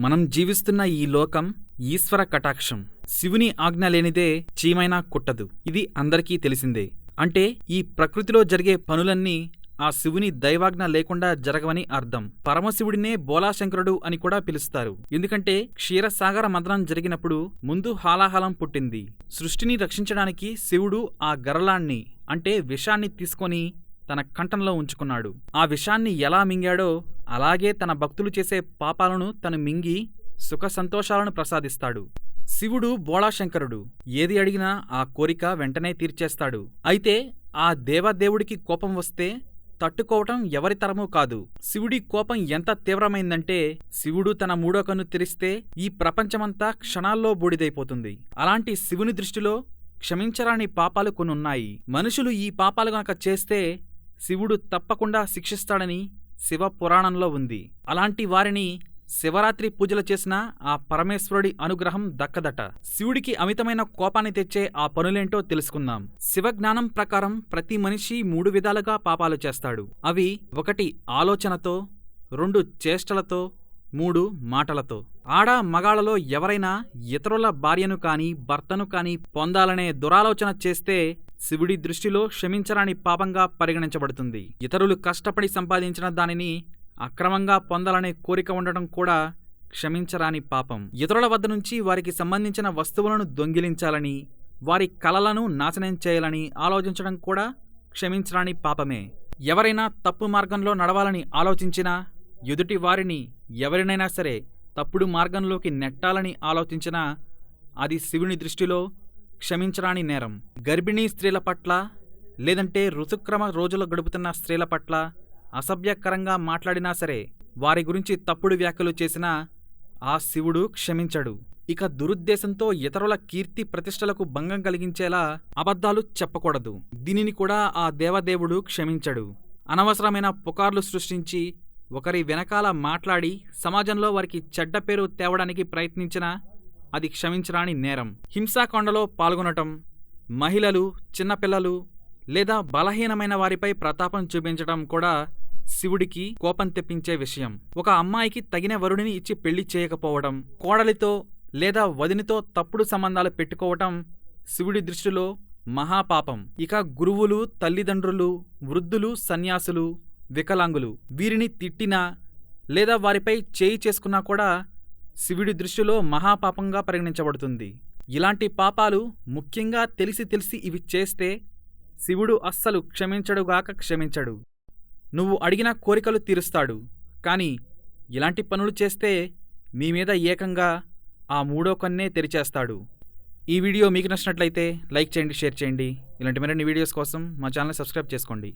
మనం జీవిస్తున్న ఈ లోకం ఈశ్వర కటాక్షం. శివుని ఆజ్ఞ లేనిదే చీమైనా కుట్టదు. ఇది అందరికీ తెలిసిందే. అంటే ఈ ప్రకృతిలో జరిగే పనులన్నీ ఆ శివుని దైవాజ్ఞ లేకుండా జరగవని అర్థం. పరమశివుడినే బోలాశంకరుడు అని కూడా పిలుస్తారు. ఎందుకంటే క్షీరసాగర మదనం జరిగినప్పుడు ముందు హాలాహలం పుట్టింది. సృష్టిని రక్షించడానికి శివుడు ఆ గరళాన్ని అంటే విషాన్ని తీసుకొని తన కంఠంలో ఉంచుకున్నాడు. ఆ విషాన్ని ఎలా మింగాడో అలాగే తన భక్తులు చేసే పాపాలను తను మింగి సుఖ సంతోషాలను ప్రసాదిస్తాడు. శివుడు బోళాశంకరుడు. ఏది అడిగినా ఆ కోరిక వెంటనే తీర్చేస్తాడు. అయితే ఆ దేవదేవుడికి కోపం వస్తే తట్టుకోవటం ఎవరి తరమూ కాదు. శివుడి కోపం ఎంత తీవ్రమైందంటే శివుడు తన మూడో కన్ను తెరిస్తే ఈ ప్రపంచమంతా క్షణాల్లో బూడిదైపోతుంది. అలాంటి శివుని దృష్టిలో క్షమించరాని పాపాలు కొన్నున్నాయి. మనుషులు ఈ పాపాలు గనక చేస్తే శివుడు తప్పకుండా శిక్షిస్తాడని శివ పురాణంలో ఉంది. అలాంటి వారిని శివరాత్రి పూజలు చేసిన ఆ పరమేశ్వరుడి అనుగ్రహం దక్కదట. శివుడికి అమితమైన కోపాన్ని తెచ్చే ఆ పనులేంటో తెలుసుకుందాం. శివజ్ఞానం ప్రకారం ప్రతి మనిషి మూడు విధాలుగా పాపాలు చేస్తాడు. అవి ఒకటి ఆలోచనతో రెండు చేష్టలతో మూడు మాటలతో. ఆడ మగాళ్ళలో ఎవరైనా ఇతరుల భార్యను కాని భర్తను కాని పొందాలనే దురాలోచన చేస్తే శివుడి దృష్టిలో క్షమించరాని పాపంగా పరిగణించబడుతుంది. ఇతరులు కష్టపడి సంపాదించిన దానిని అక్రమంగా పొందాలనే కోరిక ఉండటం కూడా క్షమించరాని పాపం. ఇతరుల వద్ద నుంచి వారికి సంబంధించిన వస్తువులను దొంగిలించాలని వారి కలలను నాశనం చేయాలని ఆలోచించడం కూడా క్షమించరాని పాపమే. ఎవరైనా తప్పు మార్గంలో నడవాలని ఆలోచించినా ఎదుటి వారిని ఎవరినైనా సరే తప్పుడు మార్గంలోకి నెట్టాలని ఆలోచించినా అది శివుని దృష్టిలో క్షమించరాని నేరం. గర్భిణీ స్త్రీల పట్ల లేదంటే ఋతుక్రమ రోజులు గడుపుతున్న స్త్రీల పట్ల అసభ్యకరంగా మాట్లాడినా సరే వారి గురించి తప్పుడు వ్యాఖ్యలు చేసినా ఆ శివుడు క్షమించడు. ఇక దురుద్దేశంతో ఇతరుల కీర్తి ప్రతిష్టలకు భంగం కలిగించేలా అబద్ధాలు చెప్పకూడదు. దీనిని కూడా ఆ దేవదేవుడు క్షమించడు. అనవసరమైన పుకార్లు సృష్టించి ఒకరి వెనకాల మాట్లాడి సమాజంలో వారికి చెడ్డ పేరు తేవడానికి ప్రయత్నించినా అది క్షమించరాని నేరం. హింసాకాండలో పాల్గొనటం మహిళలు చిన్నపిల్లలు లేదా బలహీనమైన వారిపై ప్రతాపం చూపించడం కూడా శివుడికి కోపం తెప్పించే విషయం. ఒక అమ్మాయికి తగిన వరుడిని ఇచ్చి పెళ్ళి చేయకపోవడం కోడలితో లేదా వదినితో తప్పుడు సంబంధాలు పెట్టుకోవటం శివుడి దృష్టిలో మహాపాపం. ఇక గురువులు తల్లిదండ్రులు వృద్ధులు సన్యాసులు వికలాంగులు వీరిని తిట్టినా లేదా వారిపై చేయి చేసుకున్నా కూడా శివుడి దృష్టిలో మహాపాపంగా పరిగణించబడుతుంది. ఇలాంటి పాపాలు ముఖ్యంగా తెలిసి తెలిసి ఇవి చేస్తే శివుడు అస్సలు క్షమించడుగాక క్షమించడు. నువ్వు అడిగిన కోరికలు తీరుస్తాడు. కాని ఇలాంటి పనులు చేస్తే మీ మీద ఏకంగా ఆ మూడో కన్నే తెరిచేస్తాడు. ఈ వీడియో మీకు నచ్చినట్లయితే లైక్ చేయండి షేర్ చేయండి. ఇలాంటి మరిన్ని వీడియోస్ కోసం మా ఛానల్ సబ్స్క్రైబ్ చేసుకోండి.